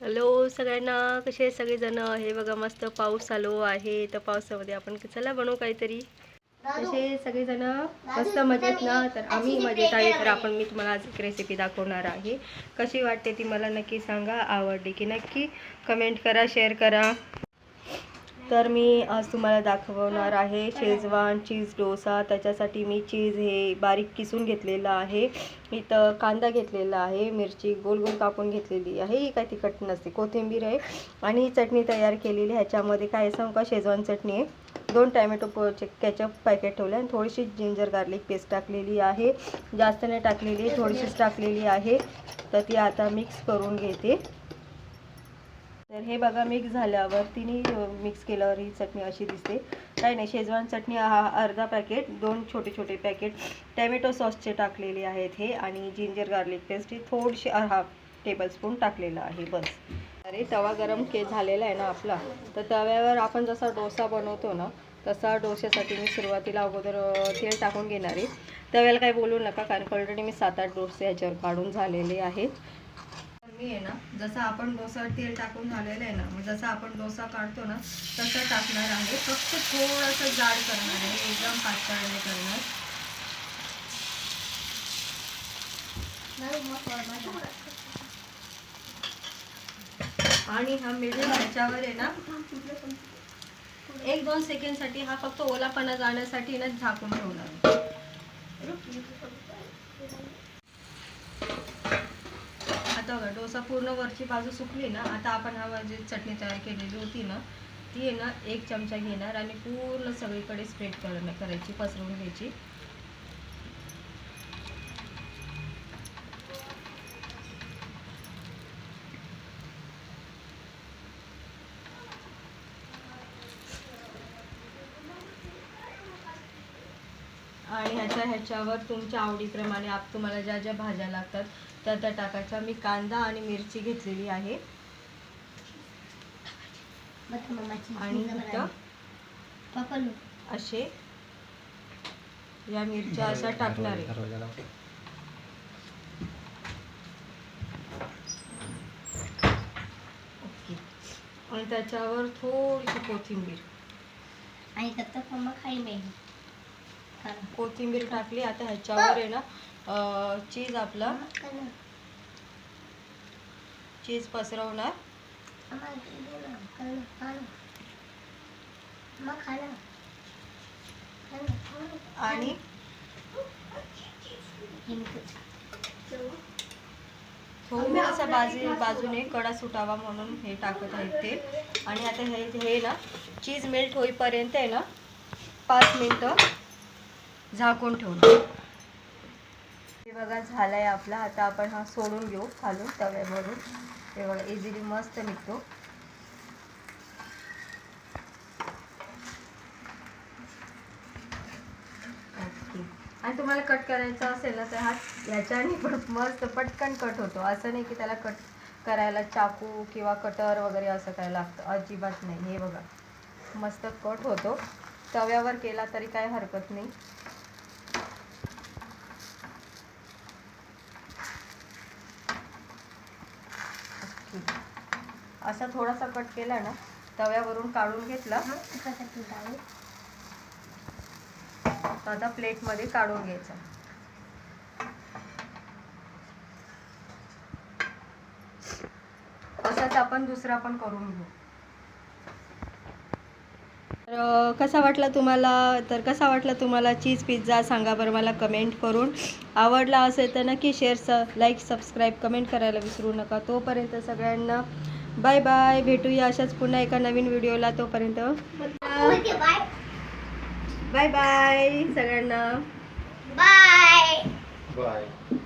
Hello सगळ्यांना कसे सगळेजण? हे बघा मस्त पाऊस चालू आहे. तर पावसामध्ये आपण चला बनवू काहीतरी. कसे सगळेजण? मस्त मजेत ना? तर आम्ही मजेत आहे. तर आपण मी तुम्हाला आज एक रेसिपी दाखवणार आहे. कशी वाटते ती मला नक्की सांगा. आवडली की नक्की? कमेंट करा शेअर करा. तर मी आज तुम्हाला दाखवणार आहे शेजवान चीज डोसा. त्याच्यासाठी मी चीज हे बारीक किसून घेतलेलं आहे. इथं कांदा घेतलेला आहे मिरची गोल गोल कापून घेतलेली आहे. ही काय तिखट नसते कोथिंबीर आहे. आणि ही चटणी तयार केलेली ह्याच्यामध्ये काय आहे सांगू का? शेजवान चटणी आहे. दोन टॅमॅटो पोचे कॅचअप पॅकेट ठेवले आणि थोडीशी जिंजर गार्लिक पेस्ट टाकलेली आहे. जास्त नाही टाकलेली थोडीशीच टाकलेली आहे. तर ती आता मिक्स करून घेते. तर हे बघा मिक्स झाल्यावर तिने मिक्स केल्यावर ही चटणी अशी दिसते. काही नाही शेजवान चटणी हा अर्धा पॅकेट दोन छोटे छोटे पॅकेट टॅमॅटो सॉसचे टाकलेले आहेत हे आणि जिंजर गार्लिक पेस्ट ही थोडीशी हाफ टेबलस्पून टाकलेलं आहे बस. अरे तवा गरम के झालेला आहे ना आपला. तर तव्यावर आपण जसा डोसा बनवतो ना तसा डोश्यासाठी मी सुरुवातीला अगोदर तेल टाकून घेणार आहे. तव्याला काही बोलू नका कारण ऑलरेडी मी सात आठ डोसे याच्यावर काढून झालेले आहेत. मी आहे ना जसं आपण डोसा तेल टाकून झालेलं आहे ना मग जसं आपण डोसा काढतो ना तसं टाकणार आहे. फक्त थोडंसं जाड करणार आहे एकदम पातळ नाही करणार. आणि हा मिडियम ह्याच्यावर आहे ना एक दोन सेकंडसाठी हा फक्त ओलापणा जाण्यासाठी ना झाकून ठेवणार आता बघा डोसा पूर्ण वरची बाजू सुकली ना आता आपण हा जी चटणी तयार केलेली होती ना ती आहे ना एक चमचा घेणार आणि पूर्ण सगळीकडे स्प्रेड कर करायची पसरवून घ्यायची. आणि ह्याच्या ह्याच्यावर तुमच्या आवडीप्रमाणे आप तुम्हाला ज्या ज्या भाज्या लागतात त्या त्या टाकायच्या. मी कांदा आणि मिरची घेतलेली आहे. आणि असे या मिरच्या अशा टाकणार आहे. ओके. आणि त्याच्यावर थोडीशी कोथिंबीर. आणि कत्ता मम्मा खाई नाही कोथिंबीर टाकली. आता ह्याच्यावर आहे ना चीज आपला. चीज पसरवणार. आणि थोडासा बाजू बाजूने कडा सुटावा म्हणून हे टाकत आहेत ते. आणि आता हे हे ना चीज मेल्ट होईपर्यंत आहे ना पाच मिनटं झाकून ठेवणार. हे बघा झालाय आपला. आता आपण हा सोडून घेऊ खालून तव्यावरून. हे बघा इझिली मस्त निघतो. आणि तुम्हाला कट करायचा असेल ना तर हा ह्याच्याने पण मस्त पटकन कट होतो. असं नाही की त्याला कट करायला चाकू किंवा कटर वगैरे असं काय लागतं. अजिबात नाही. हे बघा मस्त कट होतो. तव्यावर केला तरी काय हरकत नाही. असा थोडासा कट केला ना तव्यावरून काढून घेतला. आता प्लेटमध्ये काढून घ्यायचा. असाच आपण दुसरा पण करून घेऊ. तर कसा वाटला तुम्हाला तर कसा वाटला तुम्हाला चीज पिझ्झा? सांगा बरं मला कमेंट करून. आवडला असेल तर नक्की शेअर स लाईक सबस्क्राईब कमेंट करायला विसरू नका. तोपर्यंत सगळ्यांना बाय बाय. भेटूया अशाच पुन्हा एका नवीन व्हिडिओला तोपर्यंत. बाय. बाय सगळ्यांना. बाय. Bye.